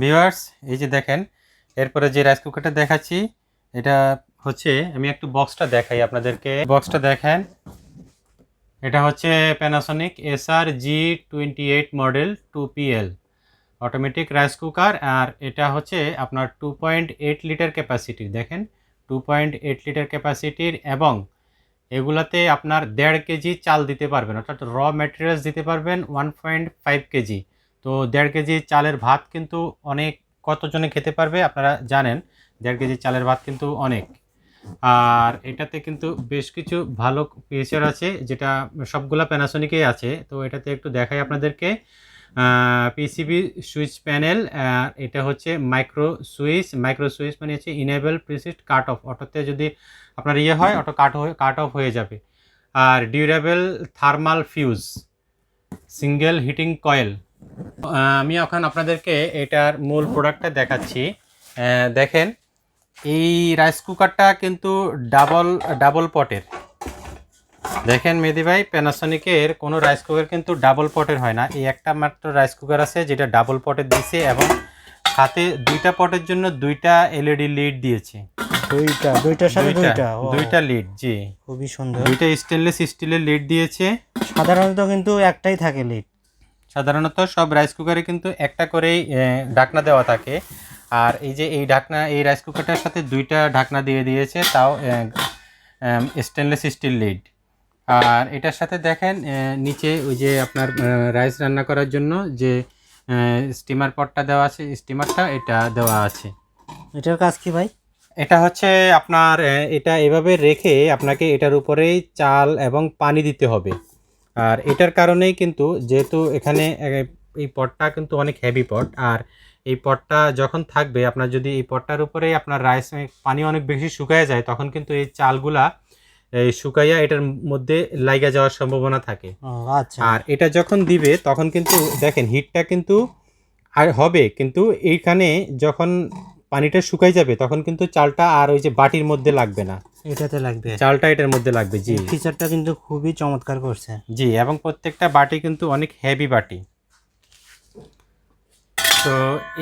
Viewers এই যে দেখেন, এরপরে যে রাইস কুকারটা দেখাচ্ছি, এটা হচ্ছে, আমি একটু বক্সটা দেখাই আপনাদেরকে। বক্সটা দেখেন, এটা হচ্ছে Panasonic SR G twenty eight model two PL automatic rice cooker আর এটা হচ্ছে আপনার টু পয়েন্ট এইট লিটার ক্যাপাসিটির দেখেন টু পয়েন্ট এইট লিটার ক্যাপাসিটির এবং এগুলাতে আপনার দেড় কেজি চাল দিতে পারবেন, অর্থাৎ র ম্যাটেরিয়ালস দিতে পারবেন ওয়ান পয়েন্ট ফাইভ কেজি। তো দেড় কেজি চালের ভাত কিন্তু অনেক, কতজনে খেতে পারবে আপনারা জানেন, দেড় কেজি চালের ভাত কিন্তু অনেক। আর এটাতে কিন্তু বেশ কিছু ভালো ফিচার আছে, যেটা সবগুলা প্যানাসোনিকেই আছে। তো এটাতে একটু দেখাই আপনাদেরকে। পিসিবি সুইচ প্যানেল এটা হচ্ছে মাইক্রো সুইচ। মাইক্রো সুইচ মানে হচ্ছে ইনেবল প্রিসিস্ট কাট অফ অটোতে যদি আপনার ইয়ে হয়, অটো কাট হয়ে কাট অফ হয়ে যাবে। আর durable thermal fuse single heating coil আমি এখন আপনাদেরকে এটার মূল প্রোডাক্টটা দেখাচ্ছি। দেখেন এই রাইস কুকারটা কিন্তু ডাবল ডাবল পটের দেখেন মেদি ভাই প্যানাসনিকের কোনো রাইস কুকার কিন্তু ডাবল পটের হয় না। এই একটা মাত্র রাইস কুকার আছে যেটা ডাবল পটের দিছে এবং সাথে দুইটা পটের জন্য দুইটা এলইডি লিড দিয়েছে। দুইটা দুইটার সাথে দুইটা দুইটা? দুইটা লিড জি। খুবই সুন্দর। দুইটা স্টেনলেস স্টিলের লিড দিয়েছে। সাধারণত কিন্তু একটাই থাকে লিড সাধারণত সব রাইস কুকারে কিন্তু একটা করেই ঢাকনা দেওয়া থাকে। আর এই যে এই ঢাকনা এই রাইস কুকারটার সাথে দুইটা ঢাকনা দিয়ে দিয়েছে তাও স্টেনলেস স্টিল লিড আর এটার সাথে দেখেন নিচে ওই যে আপনার রাইস রান্না করার জন্য যে স্টিমার পটটা দেওয়া আছে স্টিমারটা এটা দেওয়া আছে। এটার কাজ কি ভাই? এটা হচ্ছে আপনার এটা এভাবে রেখে আপনাকে এটার উপরেই চাল এবং পানি দিতে হবে। আর এটার কারণেই কিন্তু যেহেতু এখানে এই পটটা কিন্তু অনেক হেভি পট আর এই পটটা যখন থাকবে আপনার যদি এই পটটার উপরেই আপনার রাইস পানি অনেক বেশি শুকায় যায় তখন কিন্তু এই চালগুলা এই শুকাইয়া এটার মধ্যে লাইগা যাওয়ার সম্ভাবনা থাকে। আচ্ছা। আর এটা যখন দিবে তখন কিন্তু দেখেন হিটটা কিন্তু আর হবে কিন্তু এইখানে যখন পানিটা শুকাই যাবে তখন কিন্তু চালটা আর ওই যে বাটির মধ্যে লাগবে না। এটাতে লাগবে। চালটা এটার মধ্যে লাগবে জি। ফিচারটা কিন্তু খুবই চমৎকার করছে। জি এবং প্রত্যেকটা বাটি কিন্তু অনেক হেভি বাটি। তো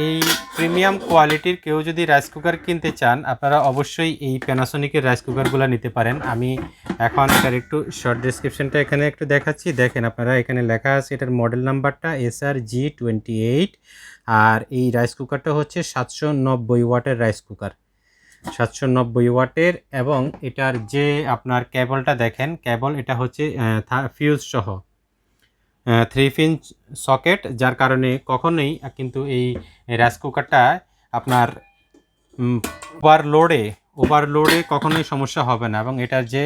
এই প্রিমিয়াম কোয়ালিটির কেউ যদি রাইস কুকার কিনতে চান আপনারা অবশ্যই এই প্যানাসোনিকের রাইস কুকারগুলো নিতে পারেন। আমি এখন এটার একটু শর্ট ডিসক্রিপশনটা এখানে একটু দেখাচ্ছি। দেখেন আপনারা এখানে লেখা আছে এটার মডেল নাম্বারটা S R G twenty eight আর এই রাইস কুকারটা হচ্ছে সাতশো নব্বই ওয়াটের রাইস কুকার সাতশো নব্বই ওয়াটের এবং এটার যে আপনার কেবলটা দেখেন, কেবল এটা হচ্ছে ফিউজ সহ থ্রি পিন সকেট যার কারণে কখনোই কিন্তু এই রাইস কুকারটা আপনার ওভারলোডে ওভারলোডে কখনোই সমস্যা হবে না। এবং এটার যে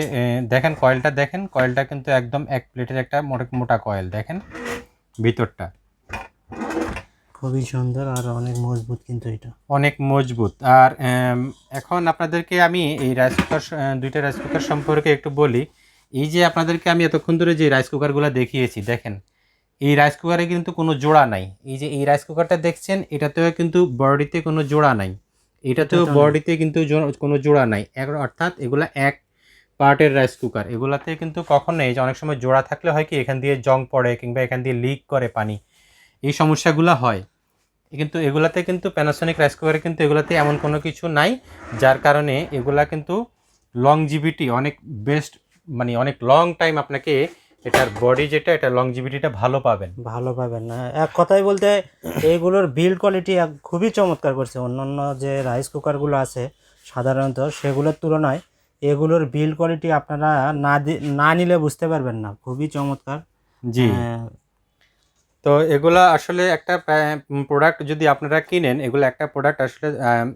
দেখেন কয়েলটা দেখেন কয়েলটা কিন্তু একদম এক প্লেটের একটা মোটা মোটা কয়েল দেখেন ভিতরটা। খুবই সুন্দর আর অনেক মজবুত কিন্তু এটা। অনেক মজবুত। আর এখন আপনাদেরকে আমি এই রাইস কুকার দুইটা রাইস কুকার সম্পর্কে একটু বলি। এই যে আপনাদেরকে আমি এতক্ষণ ধরে যে রাইস কুকারগুলো দেখিয়েছি দেখেন এই রাইস কুকারে কিন্তু কোনো জোড়া নাই। এই যে এই রাইস কুকারটা দেখছেন এটাতেও কিন্তু বডিতে কোনো জোড়া নাই। এটাতেও বডিতে কিন্তু কোনো জোড়া নাই। অর্থাৎ এগুলা এক পার্টের রাইস কুকার এগুলাতে কিন্তু কখনোই যে অনেক সময় জোড়া থাকলে হয় কি এখান দিয়ে জং পড়ে কিংবা এখান দিয়ে লিক করে পানি। এই সমস্যাগুলো হয়। কিন্তু এগুলাতে কিন্তু প্যানাসোনিক রাইস কুকারে কিন্তু এগুলাতে এমন কোনো কিছু নাই যার কারণে এগুলা কিন্তু লংজিভিটি অনেক বেস্ট মানে অনেক লং টাইম আপনাকে এটার বডি যেটা এটা লংজিভিটিটা ভালো পাবেন। ভালো পাবেন না। এক কথায় বলতে এগুলোর বিল্ড কোয়ালিটি খুবই চমৎকার করছে। অন্যান্য যে রাইস কুকারগুলো আছে সাধারণত সেগুলোর তুলনায় এগুলোর বিল্ড কোয়ালিটি আপনারা না না নিলে বুঝতে পারবেন না। খুবই চমৎকার। জি। হ্যাঁ, তো এগুলা আসলে একটা প্রোডাক্ট যদি আপনারা কিনেন, এগুলো একটা প্রোডাক্ট আসলে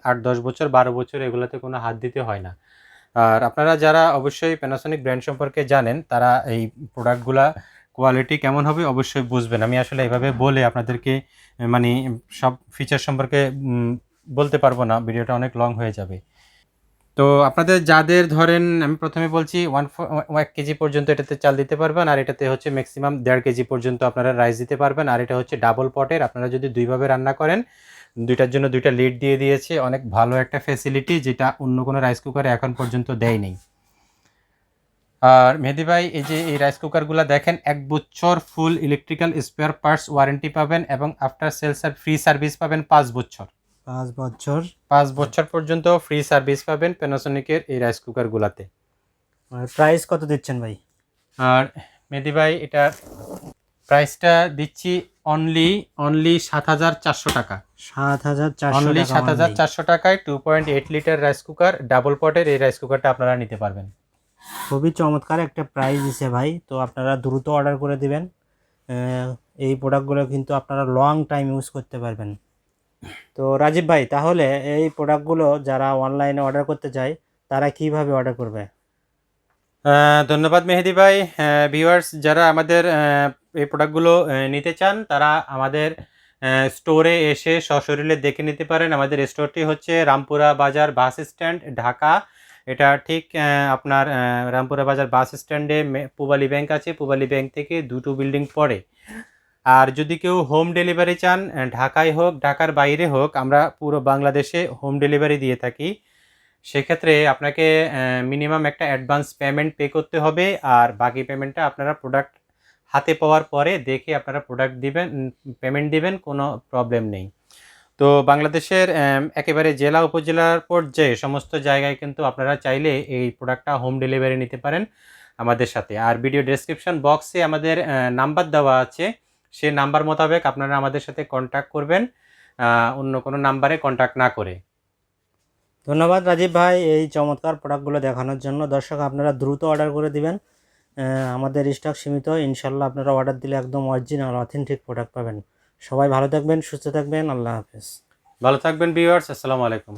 আট দশ বছর, বারো বছর এগুলোতে কোনো হাত দিতে হয় না। আর আপনারা যারা অবশ্যই প্যানাসোনিক ব্র্যান্ড সম্পর্কে জানেন, তারা এই প্রোডাক্টগুলা কোয়ালিটি কেমন হবে অবশ্যই বুঝবেন। আমি আসলে এভাবে বলে আপনাদেরকে মানে সব ফিচার সম্পর্কে বলতে পারব না, ভিডিওটা অনেক লং হয়ে যাবে। তো আপনাদের যাদের ধরেন, আমি প্রথমে বলছি ওয়ান এক কেজি পর্যন্ত এটাতে চাল দিতে পারবেন, আর এটাতে হচ্ছে ম্যাক্সিমাম দেড় কেজি পর্যন্ত আপনারা রাইস দিতে পারবেন, আর এটা হচ্ছে ডাবল পটের আপনারা যদি দুইভাবে রান্না করেন, দুইটার জন্য দুইটা লিড দিয়ে দিয়েছে, অনেক ভালো একটা ফেসিলিটি যেটা অন্য কোনো রাইস কুকারে এখন পর্যন্ত দেয় নেই। আর মেহেদি ভাই, এই যে এই রাইস কুকারগুলো দেখেন, এক বছর full electrical spare parts warranty পাবেন এবং আফটার সেলস ফ্রি সার্ভিস পাবেন পাঁচ বছর। পাঁচ বছর। পাঁচ বছর পর্যন্ত ফ্রি সার্ভিস পাবেন প্যানাসোনিকের এই রাইস কুকারগুলোতে প্রাইস কত দিচ্ছেন ভাই? আর মেদি ভাই এটার প্রাইসটা দিচ্ছি অনলি অনলি সাত হাজার চারশো টাকা। সাত হাজার চারশো অনলি সাত হাজার চারশো টাকায় two point eight litre rice cooker double পটের এই রাইস কুকারটা আপনারা নিতে পারবেন। খুবই চমৎকার একটা প্রাইস দিছে ভাই। তো আপনারা দ্রুত অর্ডার করে দিবেন। এই প্রোডাক্টগুলো কিন্তু আপনারা লং টাইম ইউজ করতে পারবেন। তো রাজীব ভাই, তাহলে এই প্রোডাক্টগুলো যারা অনলাইনে অর্ডার করতে চায়, তারা কীভাবে অর্ডার করবে? ধন্যবাদ মেহেদি ভাই। ভিউয়ার্স যারা আমাদের এই প্রোডাক্টগুলো নিতে চান, তারা আমাদের স্টোরে এসে সশরীরে দেখে নিতে পারেন। আমাদের স্টোরটি হচ্ছে রামপুরা বাজার বাস স্ট্যান্ড, ঢাকা। এটা ঠিক আপনার রামপুরা বাজার বাস স্ট্যান্ডে পূবালী ব্যাংক আছে। পূবালী ব্যাংক থেকে দুটো বিল্ডিং পরে আর যদি কেউ হোম ডেলিভারি চান ঢাকায় হোক, ঢাকার বাইরে হোক, আমরা পুরো বাংলাদেশে হোম ডেলিভারি দিয়ে থাকি। সেক্ষেত্রে আপনাকে মিনিমাম একটা অ্যাডভান্স পেমেন্ট পে করতে হবে আর বাকি পেমেন্টটা আপনারা প্রোডাক্ট হাতে পাওয়ার পরে দেখে আপনারা প্রোডাক্ট দিবেন পেমেন্ট দিবেন, কোনো প্রবলেম নেই। তো বাংলাদেশের একেবারে জেলা উপজেলার পর্যায়ে সমস্ত জায়গায় কিন্তু আপনারা চাইলে এই প্রোডাক্টটা হোম ডেলিভারি নিতে পারেন আমাদের সাথে। আর ভিডিও ডেসক্রিপশন বক্সে আমাদের নাম্বার দেওয়া আছে। সেই নাম্বার মোতাবেক আপনারা আমাদের সাথে কন্ট্যাক্ট করবেন অন্য কোনো নাম্বারে কন্ট্যাক্ট না করে। ধন্যবাদ রাজীব ভাই এই চমৎকার প্রোডাক্টগুলো দেখানোর জন্য। দর্শক আপনারা দ্রুত অর্ডার করে দিবেন। আমাদের স্টক সীমিত ইনশাল্লাহ আপনারা অর্ডার দিলে একদম অরিজিনাল অথেন্টিক প্রোডাক্ট পাবেন। সবাই ভালো থাকবেন সুস্থ থাকবেন আল্লাহ হাফেজ। ভালো থাকবেন ভিউয়ার্স আসসালামু আলাইকুম।